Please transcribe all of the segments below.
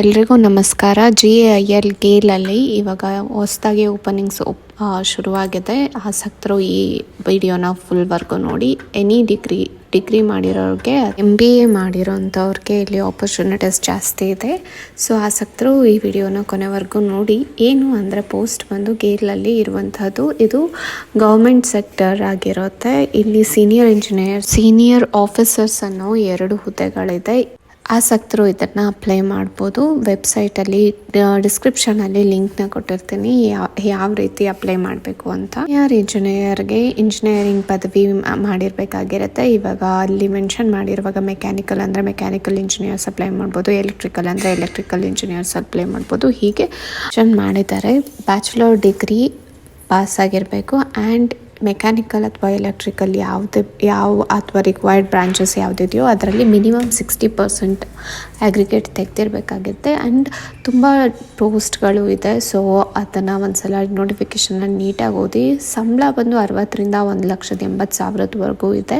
ಎಲ್ರಿಗೂ ನಮಸ್ಕಾರ. G A I L ಗೇಲಲ್ಲಿ ಇವಾಗ ಹೊಸದಾಗಿ ಓಪನಿಂಗ್ಸ್ ಶುರುವಾಗಿದೆ. ಆಸಕ್ತರು ಈ ವಿಡಿಯೋನ ಫುಲ್ ಫುಲ್ವರೆಗೂ ನೋಡಿ. ಎನಿ ಡಿಗ್ರಿ ಡಿಗ್ರಿ ಮಾಡಿರೋರಿಗೆ ಎಂ ಬಿ ಎ ಮಾಡಿರೋಂಥವ್ರಿಗೆ ಇಲ್ಲಿ ಆಪರ್ಚುನಿಟೀಸ್ ಜಾಸ್ತಿ ಇದೆ. ಸೊ ಆಸಕ್ತರು ಈ ವಿಡಿಯೋನ ಕೊನೆವರೆಗೂ ನೋಡಿ. ಏನು ಅಂದರೆ ಪೋಸ್ಟ್ ಬಂದು ಗೇರ್ಲಲ್ಲಿ ಇರುವಂಥದ್ದು, ಇದು ಗೌರ್ಮೆಂಟ್ ಸೆಕ್ಟರ್ ಆಗಿರುತ್ತೆ. ಇಲ್ಲಿ ಸೀನಿಯರ್ ಇಂಜಿನಿಯರ್ ಸೀನಿಯರ್ ಆಫೀಸರ್ಸ್ ಅನ್ನೋ ಎರಡು ಹುದ್ದೆಗಳಿದೆ. ಆಸಕ್ತರು ಇದನ್ನು ಅಪ್ಲೈ ಮಾಡ್ಬೋದು. ವೆಬ್ಸೈಟಲ್ಲಿ ಡಿಸ್ಕ್ರಿಪ್ಷನಲ್ಲಿ ಲಿಂಕ್ನ ಕೊಟ್ಟಿರ್ತೀನಿ. ಯಾವ ರೀತಿ ಅಪ್ಲೈ ಮಾಡಬೇಕು ಅಂತ. ಯಾರ ಇಂಜಿನಿಯರ್ಗೆ ಇಂಜಿನಿಯರಿಂಗ್ ಪದವಿ ಮಾಡಿರಬೇಕಾಗಿರುತ್ತೆ ಮಾಡಿರ್ಬೇಕಾಗಿರುತ್ತೆ. ಇವಾಗ ಅಲ್ಲಿ ಮೆನ್ಷನ್ ಮಾಡಿರುವಾಗ ಮೆಕ್ಯಾನಿಕಲ್ ಅಂದರೆ ಮೆಕ್ಯಾನಿಕಲ್ ಇಂಜಿನಿಯರ್ಸ್ ಅಪ್ಲೈ ಮಾಡ್ಬೋದು. ಎಲೆಕ್ಟ್ರಿಕಲ್ ಅಂದರೆ ಎಲೆಕ್ಟ್ರಿಕಲ್ ಇಂಜಿನಿಯರ್ಸ್ ಅಪ್ಲೈ ಮಾಡ್ಬೋದು. ಹೀಗೆ ಮೆನ್ಷನ್ ಮಾಡಿದ್ದಾರೆ. ಬ್ಯಾಚುಲರ್ ಡಿಗ್ರಿ ಪಾಸ್ ಆಗಿರಬೇಕು. ಆ್ಯಂಡ್ ಮೆಕ್ಯಾನಿಕಲ್ ಅಥವಾ ಎಲೆಕ್ಟ್ರಿಕಲ್ ಯಾವುದೇ, ಯಾವ ಅಥವಾ ರಿಕ್ವೈರ್ಡ್ ಬ್ರಾಂಚಸ್ ಯಾವುದಿದೆಯೋ ಅದರಲ್ಲಿ ಮಿನಿಮಮ್ ಸಿಕ್ಸ್ಟಿ ಪರ್ಸೆಂಟ್ ಅಗ್ರಿಗೇಟ್ ತೆಗೆದಿರಬೇಕಾಗುತ್ತೆ. ಆ್ಯಂಡ್ ತುಂಬ ಪೋಸ್ಟ್ಗಳು ಇದೆ. ಸೊ ಅದನ್ನು ಒಂದ್ಸಲ ನೋಟಿಫಿಕೇಷನ್ನ ನೀಟಾಗಿ ಓದಿ, ಸಂಬಳ ಬಂದು ಅರವತ್ತರಿಂದ ಒಂದು ಲಕ್ಷದ ಎಂಬತ್ತು ಸಾವಿರದವರೆಗೂ ಇದೆ.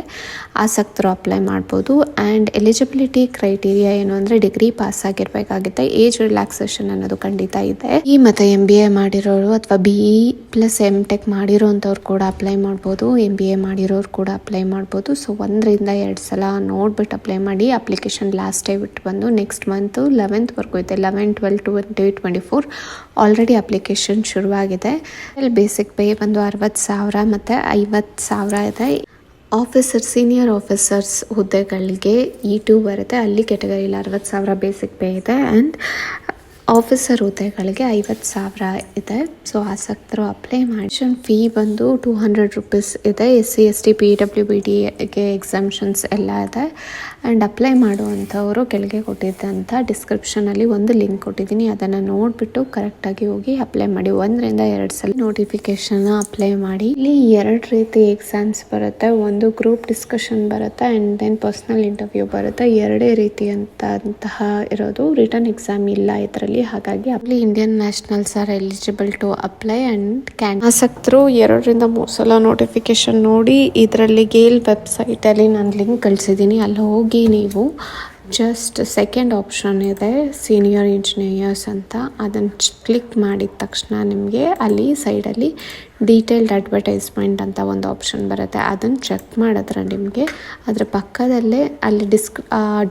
ಆಸಕ್ತರು ಅಪ್ಲೈ ಮಾಡ್ಬೋದು. ಆ್ಯಂಡ್ ಎಲಿಜಿಬಿಲಿಟಿ ಕ್ರೈಟೀರಿಯಾ ಏನು ಅಂದರೆ ಡಿಗ್ರಿ ಪಾಸ್ ಆಗಿರಬೇಕಾಗುತ್ತೆ. ಏಜ್ ರಿಲ್ಯಾಕ್ಸೇಷನ್ ಅನ್ನೋದು ಖಂಡಿತ ಇದೆ. ಈ ಮತ್ತು ಎಂ ಬಿ ಎ ಮಾಡಿರೋರು ಅಥವಾ B E plus M tech ಮಾಡಿರೋಂಥವ್ರು ಕೂಡ ಅಪ್ಲೈ ಮಾಡ್ಬೋದು ಎಂ ಬಿ ಎ ಮಾಡಿರೋರು ಕೂಡ ಅಪ್ಲೈ ಮಾಡ್ಬೋದು. ಸೊ ಒಂದರಿಂದ ಎರಡು ಸಲ ನೋಡ್ಬಿಟ್ಟು ಅಪ್ಲೈ ಮಾಡಿ ಅಪ್ಲಿಕೇಶನ್ ಲಾಸ್ಟ್ ಡೇ ಬಿಟ್ಟು ಬಂದು ನೆಕ್ಸ್ಟ್ ಮಂತು ಲೆವೆಂತ್ವರೆಗೂ ಇದೆ eleven twelve twenty twenty four already application ಶುರುವಾಗಿದೆ. ಇಲ್ಲಿ ಬೇಸಿಕ್ ಪೇ ಬಂದು ಅರವತ್ತು ಸಾವಿರ ಮತ್ತು ಐವತ್ತು ಸಾವಿರ ಇದೆ. ಆಫೀಸರ್ ಸೀನಿಯರ್ ಆಫೀಸರ್ಸ್ ಹುದ್ದೆಗಳಿಗೆ ಇ ಟು ಬರುತ್ತೆ. ಅಲ್ಲಿ ಕೆಟಗರಿಲಿ ಅರವತ್ತು ಸಾವಿರ ಬೇಸಿಕ್ ಪೇ ಇದೆ. ಆ್ಯಂಡ್ ಆಫೀಸರ್ ಹುದ್ದೆಗಳಿಗೆ ಐವತ್ತು ಸಾವಿರ ಇದೆ. ಸೊ ಆಸಕ್ತರು ಅಪ್ಲೈ ಮಾಡಿ ಫೀ ಬಂದು ಟೂ ಹಂಡ್ರೆಡ್ ರುಪೀಸ್ ಇದೆ. S C S T P W B ಡಿಗೆ ಎಕ್ಸಾಮ್ಷನ್ಸ್ ಎಲ್ಲ ಇದೆ. ಆ್ಯಂಡ್ ಅಪ್ಲೈ ಮಾಡುವಂಥವರು ಕೆಳಗೆ ಕೊಟ್ಟಿದ್ದಂಥ ಡಿಸ್ಕ್ರಿಪ್ಷನಲ್ಲಿ ಒಂದು ಲಿಂಕ್ ಕೊಟ್ಟಿದ್ದೀನಿ. ಅದನ್ನು ನೋಡಿಬಿಟ್ಟು ಕರೆಕ್ಟಾಗಿ ಹೋಗಿ ಅಪ್ಲೈ ಮಾಡಿ. ಒಂದರಿಂದ ಎರಡು ಸಲ ನೋಟಿಫಿಕೇಷನ್ನ ಅಪ್ಲೈ ಮಾಡಿ. ಇಲ್ಲಿ ಎರಡು ರೀತಿ ಎಕ್ಸಾಮ್ಸ್ ಬರುತ್ತೆ. ಒಂದು ಗ್ರೂಪ್ ಡಿಸ್ಕಷನ್ ಬರುತ್ತೆ ಆ್ಯಂಡ್ ದೆನ್ ಪರ್ಸ್ನಲ್ ಇಂಟರ್ವ್ಯೂ ಬರುತ್ತೆ. ಎರಡೇ ರೀತಿಯಂತಹ ಇರೋದು. ರಿಟರ್ನ್ ಎಕ್ಸಾಮ್ ಇಲ್ಲ ಇದರಲ್ಲಿ ಹಾಗಾಗಿ ಅಲ್ಲಿ Indian nationals are eligible to apply and can ಆಸಕ್ತರು ಎರಡರಿಂದ ಮೂರು ಸಲ ನೋಟಿಫಿಕೇಶನ್ ನೋಡಿ, ಇದರಲ್ಲಿ ಗೇಲ್ ವೆಬ್ಸೈಟಲ್ಲಿ ನಾನು ಲಿಂಕ್ ಕಳಿಸಿದ್ದೀನಿ. ಅಲ್ಲಿ ಹೋಗಿ ನೀವು ಜಸ್ಟ್ ಸೆಕೆಂಡ್ ಆಪ್ಷನ್ ಇದೆ ಸೀನಿಯರ್ ಇಂಜಿನಿಯರ್ಸ್ ಅಂತ. ಅದನ್ನು ಕ್ಲಿಕ್ ಮಾಡಿದ ತಕ್ಷಣ ನಿಮಗೆ ಅಲ್ಲಿ ಸೈಡಲ್ಲಿ ಡೀಟೇಲ್ಡ್ ಅಡ್ವರ್ಟೈಸ್ಮೆಂಟ್ ಅಂತ ಒಂದು ಆಪ್ಷನ್ ಬರುತ್ತೆ. ಅದನ್ನು ಚೆಕ್ ಮಾಡಿದ್ರೆ ನಿಮಗೆ ಅದರ ಪಕ್ಕದಲ್ಲೇ ಅಲ್ಲಿ ಡಿಸ್ಕ್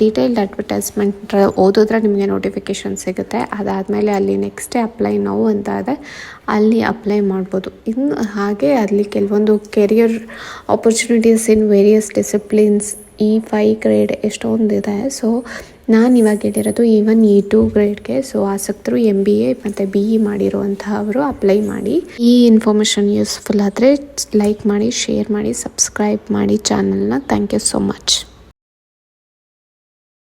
ಡೀಟೇಲ್ಡ್ ಅಡ್ವರ್ಟೈಸ್ಮೆಂಟ್ ಓದಿದ್ರೆ ನಿಮಗೆ ನೋಟಿಫಿಕೇಷನ್ ಸಿಗುತ್ತೆ. ಅದಾದಮೇಲೆ ಅಲ್ಲಿ ನೆಕ್ಸ್ಟೇ ಅಪ್ಲೈ ನೋವು ಅಂತ ಇದೆ. ಅಲ್ಲಿ ಅಪ್ಲೈ ಮಾಡ್ಬೋದು. ಇನ್ನು ಹಾಗೆ ಅಲ್ಲಿ ಕೆಲವೊಂದು career opportunities in various disciplines E five grade ಎಷ್ಟೊಂದಿದೆ. So ನಾನು ಇವಾಗ ಹೇಳಿರೋದು ಈವನ್ ಇ ಟು ಗ್ರೇಡ್ಗೆ ಸೊ ಆಸಕ್ತರು ಎಂ ಬಿ ಎ ಮತ್ತು ಬಿ ಇ ಮಾಡಿರುವಂತಹವರು ಅಪ್ಲೈ ಮಾಡಿ. ಈ ಇನ್ಫಾರ್ಮೇಷನ್ ಯೂಸ್ಫುಲ್ ಆದರೆ ಲೈಕ್ ಮಾಡಿ ಶೇರ್ ಮಾಡಿ ಸಬ್ಸ್ಕ್ರೈಬ್ ಮಾಡಿ ಚಾನಲ್ನ ಥ್ಯಾಂಕ್ ಯು ಸೋ ಮಚ್